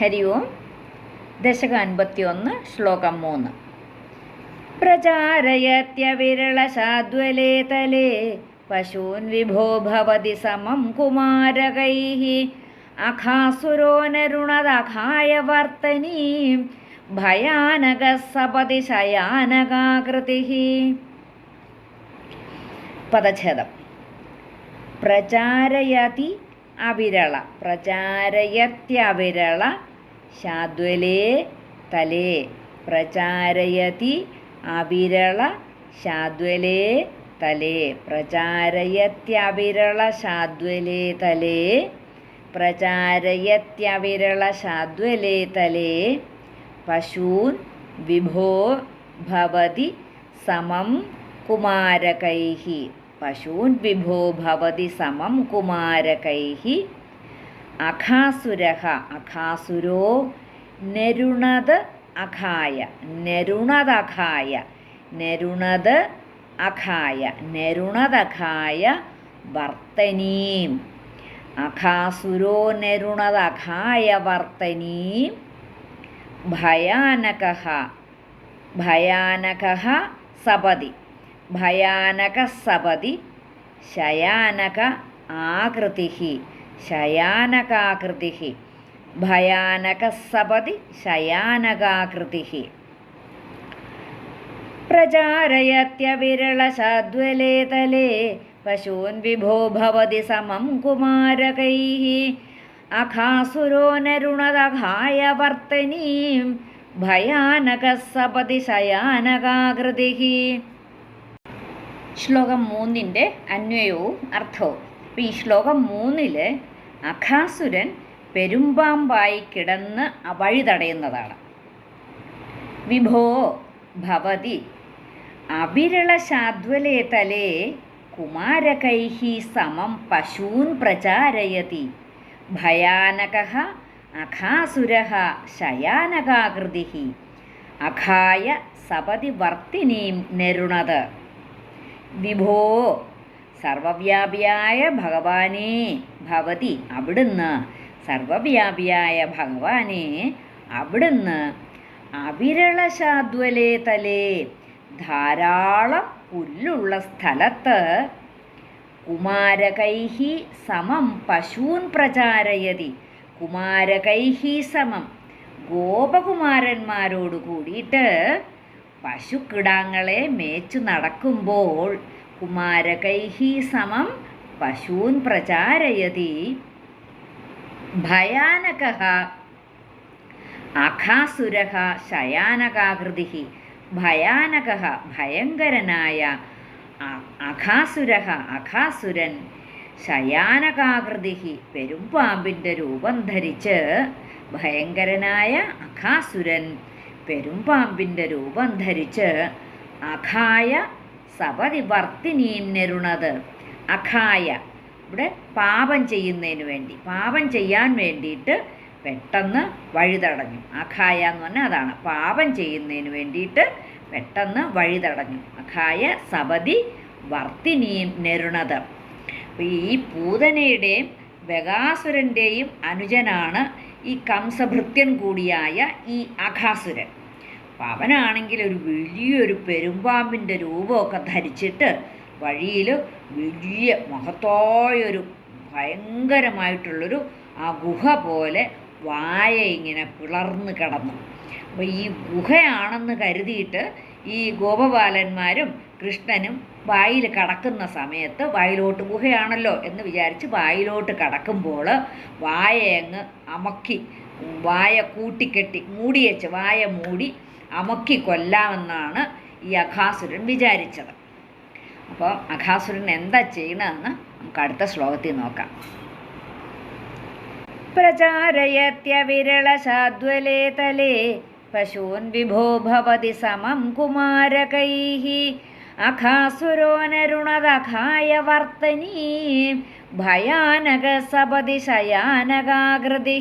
ഹരി ഓം ദശക അൻപത്തിയൊന്ന് ശ്ലോകം മൂന്ന്. തലേ പശൂൻ വിഭോ ഭവതി സമം കുമാരകൈः അഖാസുരോ നരുണദഖായ വർത്തനീം ഭയാനക സപതി ശയാനകാകൃതി പദച്ഛേദം. പ്രചാരയതി അവിരള പ്രചാരയത്യവിരള ശാദ്വലേ തലേ പ്രചാരയതി അവിരള ശാദ്വലേ തലേ പ്രചാരയത്യവിരള ശാദ്വലേ തലേ പ്രചാരയത്യവിരള ശാദ്വലേ തലേ പശൂൻ വിഭോ ഭവതി സമം കുമാരകൈः പശൂൻ വിഭോ ഭവതി സമം കുമാരകൈः അഖാസുരः അഖാസുരോ നരുണത് അഖായ നരുണദഖായ നരുണത് അഖായ നരുണദഖായ വർത്തനീം. അഖാസുരോ നരുണദഖായ വർത്തനീം. ഭയാനക ഭയാനക സപതി ഭയാനക സപതി ശയാനക ആകൃതി ശയാനകാകൃതി ഭയാനക സപതി ശയാനകാകൃതി പ്രചാരയത്യവിരളശാദ്വലേ തലേ പശൂൻ വിഭോ ഭവതി സമം കുമാരകൈः. നരുണദഘായ വർത്തനീം ഭയാനക സപതി ശയാനകാകൃതി ശ്ലോകം മൂന്നിന്റെ അന്വയവും അർത്ഥവും. അപ്പം ഈ ശ്ലോകം മൂന്നിൽ അഖാസുരൻ പെരുമ്പാമ്പായി കിടന്ന് വഴി തടയുന്നതാണ്. വിഭോ ഭവതി അവിരളശാദ്വലേ തലേ കുമാരകൈः സമം പശൂൻ പ്രചാരയതി. ഭയാനക അഖാസുര ശയാനകാകൃതി അഖായ സപതി വർത്തിനീം നെരുണത്. വിഭോ സർവവ്യാപിയായ ഭഗവാനേ ഭവതി അവിടുന്ന്. സർവവ്യാപിയായ ഭഗവാനെ അവിടുന്ന്. അവിരളശാദ്വലേ തലേ ധാരാളം പുല്ലുള്ള സ്ഥലത്ത് കുമാരകൈഹി സമം പശൂൻ പ്രചാരയതി. കുമാരകൈഹി സമം ഗോപകുമാരന്മാരോട് കൂടിയിട്ട് പശുക്കിടാങ്ങളെ മേച്ചു നടക്കുമ്പോൾ കുമാരകൈഹി സമം പശൂൻ പ്രചാരയതി. ഭയാനക അഖാസുര ശയാനകാകൃതി ഭയാനക ഭയങ്കരനായ അഖാസുര അഖാസുരൻ ശയാനകാകൃതി പെരുമ്പാമ്പിന്റെ രൂപം ധരിച്ച് ഭയങ്കരനായ അഖാസുരൻ പെരുമ്പാമ്പിന്റെ രൂപം ധരിച്ച് അഖായ സപതി വർത്തിനീം നെരുണത് അഖായ. ഇവിടെ പാപം ചെയ്യുന്നതിന് വേണ്ടി. പാപം ചെയ്യാൻ വേണ്ടിയിട്ട് പെട്ടെന്ന് വഴിതടഞ്ഞു. അഖായ എന്ന് പറഞ്ഞാൽ അതാണ്. പാപം ചെയ്യുന്നതിന് വേണ്ടിയിട്ട് പെട്ടെന്ന് വഴിതടഞ്ഞു. അഖായ സപതി വർത്തിനീം നെരുണത് ഈ പൂതനയുടെയും ബകാസുരന്റെയും അനുജനാണ് ഈ കംസഭൃത്യൻ കൂടിയായ ഈ അഖാസുരൻ. അവനാണെങ്കിൽ ഒരു വലിയൊരു പെരുമ്പാമ്പിന്റെ രൂപമൊക്കെ ധരിച്ചിട്ട് വഴിയിൽ വലിയ മഹത്തായൊരു ഭയങ്കരമായിട്ടുള്ളൊരു ആ ഗുഹ പോലെ വായ ഇങ്ങനെ പിളർന്ന് കിടന്നു. അപ്പോൾ ഈ ഗുഹയാണെന്ന് കരുതിയിട്ട് ഈ ഗോപബാലന്മാരും കൃഷ്ണനും വായിൽ കടക്കുന്ന സമയത്ത് വായിലോട്ട് ഗുഹയാണല്ലോ എന്ന് വിചാരിച്ച് വായിലോട്ട് കടക്കുമ്പോൾ വായ അങ്ങ് അമക്കി വായ കൂട്ടിക്കെട്ടി മൂടിയച്ച് വായ മൂടി അമക്കി കൊല്ലാമെന്നാണ് ഈ അഖാസുരൻ വിചാരിച്ചത്. അപ്പോൾ അഖാസുരൻ എന്താ ചെയ്യണമെന്ന് നമുക്ക് അടുത്ത ശ്ലോകത്തിൽ നോക്കാം. പ്രചാരയത്യവിരളശാദ്വലേ തലേ പശൂൻ വിഭോ ഭവതി സമം കുമാരകൈः അഖാസുരോ നരുണദഖായ വർത്തനീ ഭയാനക സപതി ശയാനകാകൃതി